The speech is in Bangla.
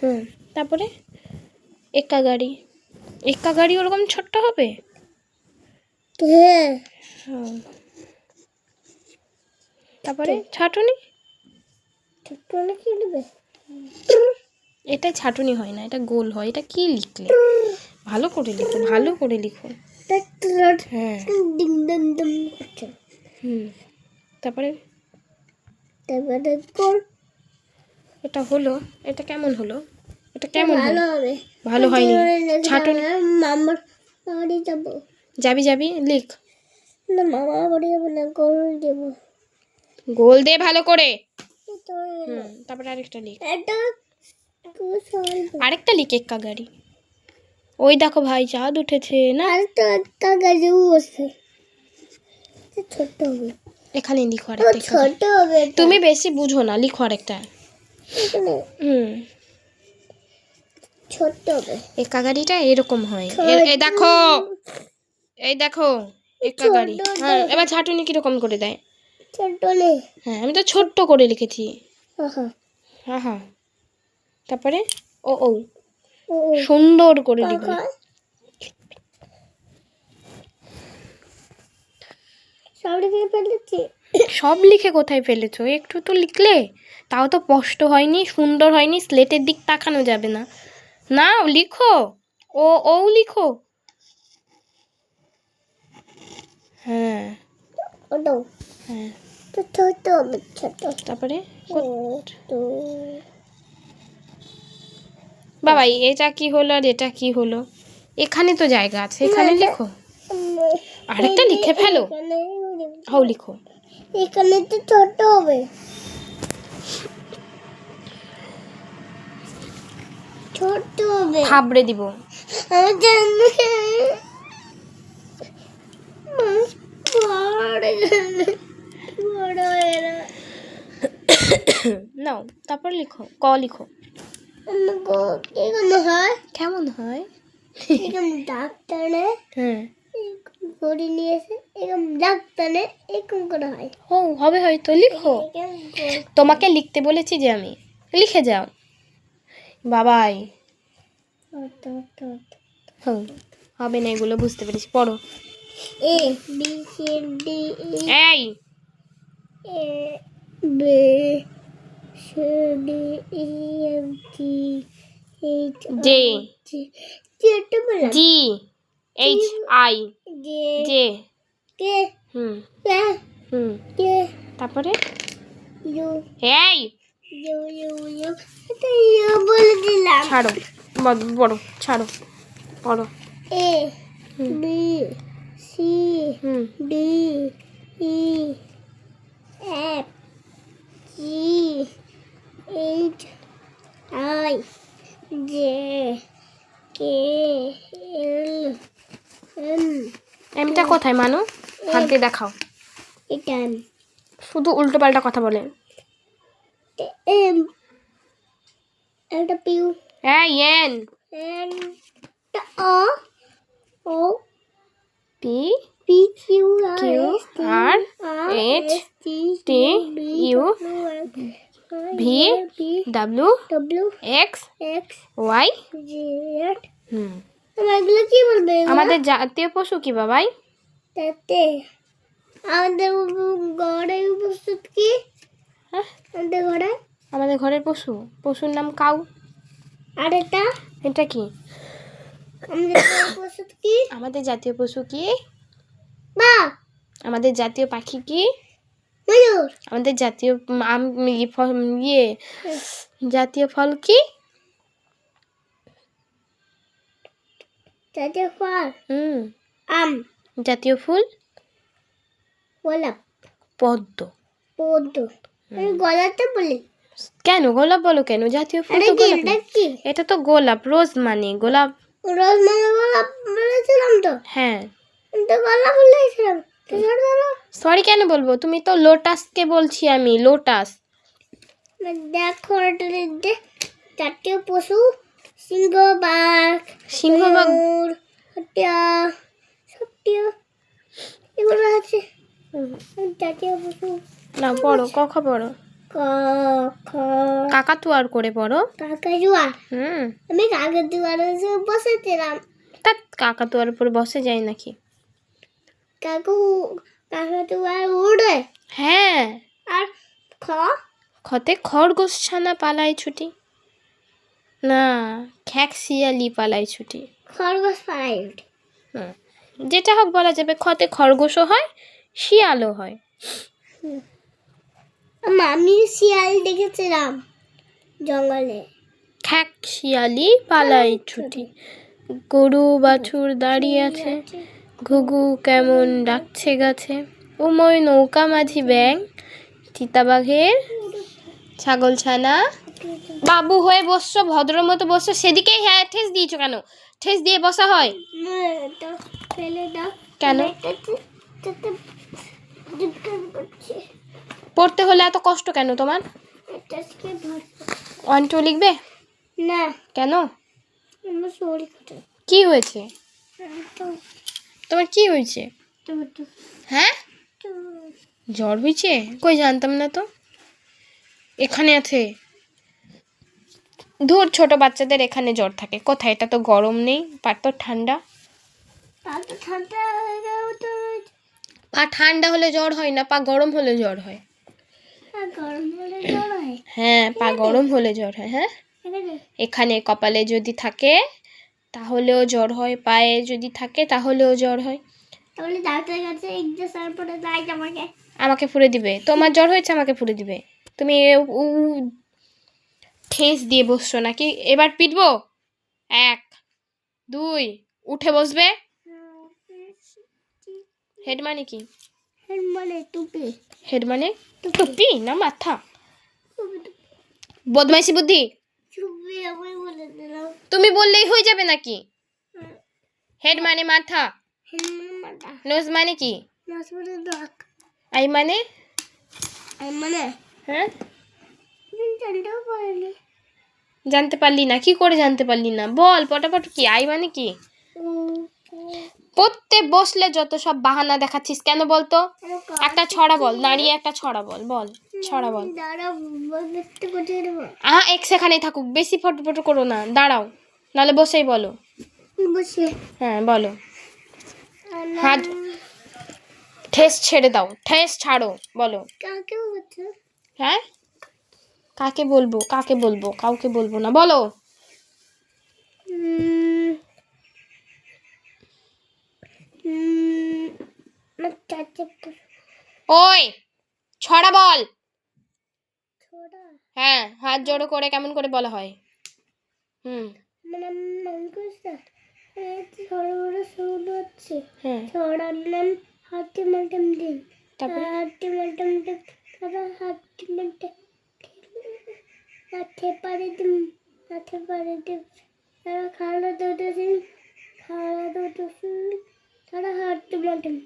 হুম। তারপরে এক্কা গাড়ি। এক্কা গাড়ি ওরকম ছোট্ট হবে? হ্যাঁ। তারপরে ছাটুনি? ছোট্ট কি নেবে এটা ছাটুনি হয় না এটা গোল হয়। এটা কি লিখলে? ভালো করে লিখো ভালো করে লিখো। হ্যাঁ। হুম। তারপরে? তারপরে এটা হলো এটা কেমন হলো? এটা কেমন ভালো হবে। ভালো হয়নি। ছাটুনি মামার বাড়ি যাব। যাবি যাবি? লিখ। না মামার বাড়ি যাব না গরু দেবো। গোল দে ভালো করে। তারপরে আরেকটা লিখ। আরেকটা লিখ এক্কা গাড়ি। ওই দেখো ভাই চাঁদ উঠেছে না? আরেকটা গাড়িও আছে এটা ছোট হবে। এখানে লিখো আরেকটা ছোট হবে তুমি বেশি বুঝো না লিখো আরেকটা। হুম। ছোট হবে। এক্কা গাড়িটা এরকম হয়। এই দেখো। এই দেখো হ্যাঁ এবার ছাটুনি কীরকম করে দেয়? হ্যাঁ আমি তো ছোট্ট করে লিখেছি হ্যাঁ হ্যাঁ তারপরে ও ও। ও সুন্দর করে লিখবে সব লিখে ফেলেছি। সব লিখে কোথায় ফেলেছো? একটু তো লিখলে? তাও তো স্পষ্ট হয়নি সুন্দর হয়নি স্লেটের দিক তাকানো যাবে না। না লিখো। ও ও লিখো। হ্যাঁ। হ্যাঁ। তারপরে? বাবা এটা কি হলো আর এটা কি হলো? এখানে তো জায়গা আছে এখানে লিখো। আরেকটা লিখে ফেলো। হাও লিখো। এখানে তো ছোট হবে। ছোট হবে। থাবড়ে দিব। আমি জানি নাও তারপর লিখো ক লিখো। এখানে হয়? কেমন হয়? এরকম ডাক্তারে হ্যাঁ। ঘড়ি নিয়ে এসে এরকম ডাক্তারে এরকম করে হয়। ও হবে হয়তো লিখো। তোমাকে লিখতে বলেছি যে আমি। লিখে যাও। বাবাই। হবে না এগুলো বুঝতে পেরেছি। পড়ো। এ বি সি ডি এই। A B C D E F G H J. G. G H I. J. J. Hmm. K? হুম। কে? তারপরে? এই! বলে দিলাম। ছাড়ো। বড়ো ছাড়ো। পড়ো A B C hmm. D E F G H I J K L M. এমটা কোথায় মানু? দিয়ে দেখাও। শুধু উল্টো পাল্টা কথা বলে। N N O. P P Q Q R H T U V W W X X Y. Z হুম। এগুলো কি বলবে? আমাদের জাতীয় পশু কি বাবাই? তাতে আমাদের ঘরে উপস্থিত কি? হ্যাঁ? আমাদের ঘরে? আমাদের ঘরের পশু। পশুর নাম কাউ। আর এটা? এটা কি? আমাদের উপস্থিত কি? আমাদের জাতীয় পশু কি? বা আমাদের জাতীয় পাখি কি? ময়ূর। আমাদের জাতীয় আম ইয়ে জাতীয় ফল কি? তাতে ফল? হুম। আম। জাতীয় ফুল? গোলাপ। পদ্ম। পদ্ম। গোলাপটা বলি। কেন গোলাপ বলো কেন? জাতীয় ফুল তো কি গোলাপ এটা তো গোলাপ রোজ মানে গোলাপ। রোজ মানে গোলাপ বলেছিলাম তো। হ্যাঁ। তো গোলাপ বলেছিলাম। সরি কেন বলব? তুমি তো লোটাসকে বলছি আমি লোটাস। দেখো জাতীয় পশু সিংহ বাঘ সিংহ বা সত্যিও এগুলো আছে। জাতীয় পশু না পড়ো কখ পড়ো ক ক খ। কাকাতুয়ার করে পড়ো কাকাজুয়া হুম। আমি কাকাজুয়ার বসেছিলাম। তা কাকাতুয়ার উপর বসে যায় নাকি? কাকু কাকাতুয়ার উড়ে। হ্যাঁ। আর খ? খতে খরগোশ ছানা পালায় ছুটি। না খ্যাক শিয়ালি পালায় ছুটি। খরগোশ পাড়ায় উঠে হুম। যেটা হোক বলা যাবে খতে খরগোশও হয় শিয়ালও হয়। আমা, শিয়াল দেখেছিলাম জঙ্গলে। খ্যাক শিয়ালি পালায় ছুটি। গরু বাছুর দাঁড়িয়ে আছে। ঘুঘু কেমন ডাকছে গাছে। উময় নৌকা মাঝি ব্যাং। চিতাবাঘের ছাগল ছানা। বাবু হয়ে বসছো ভদ্র মতো বসছো, সেদিকেই হ্যাঁ ঠেস দিয়েছ কেন? ঠেস দিয়ে বসা হয়। কেন? পড়তে হলে এত কষ্ট কেন তোমার? ওয়ান টু লিখবে? না কেন? কি হয়েছে? তোমার কি হয়েছে? হ্যাঁ? জ্বর হয়েছে? কই জানতাম না তো। এখানে আছে। ধুর ছোট বাচ্চাদের এখানে জ্বর থাকে। কোথায়? এটা তো গরম নেই পার তো ঠান্ডা। পা ঠান্ডা হলে জ্বর হয় না পা গরম হলে জ্বর হয়। আর গরম হলে জ্বর হয়? হ্যাঁ পা গরম হলে জ্বর হয় হ্যাঁ? এখানে। কপালে যদি থাকে তাহলেও জ্বর হয়। পায়ে যদি থাকে তাহলেও জ্বর হয়। তাহলে ডাক্তারের কাছে ইঞ্জেকশন পরে যাই আমাকে আমাকে ফুরে দিবে। তোমার জ্বর হয়েছে আমাকে ফুরে দিবে। তুমি ঠেস দিয়ে বসছো নাকি? এবার পিটবো? এক দুই উঠে বসবে? হেড মানে কি? মানে টুপি। হেড মানে টুপি। না মাথা। বদমাইশি বুদ্ধি? তুমি বললেই হয়ে যাবে নাকি? হেড মানে মাথা? নোজ মানে কি? নাচ মানে আই মানে? মানে? হ্যাঁ? জানতে পারলি না কি করে জানতে পারলি না? বল পটাপট কি? আই মানে কি? পড়তে বসলে যত সব বাহানা দেখাচ্ছিস কেন বলতো? একটা ছড়া বল দাঁড়িয়ে একটা ছড়া বল বল ছড়া বল। আহা এক সেখানেই থাকুক বেশি ফটো ফটো করো না দাঁড়াও নাহলে বসেই বলো। বসে। হ্যাঁ বলো। হাত ঠেস ছেড়ে দাও ঠেস ছাড়ো বলো। হ্যাঁ? কাকে বলব? কাকে বলব? কাউকে বলব না। বলো। ওই, ছড়া বল। হ্যাঁ হাত জোড়ো করে কেমন করে বলা হয়? হুম। ছড়ার নাম হাতি মাটম দিন তারপরে? হাতি মাটম দিন তারা হাতি মাটে হাতে পারে হাতে পারে তারা খাওয়া দুটো দিন খাওয়া দুটো তারা হাঁটতে দিন।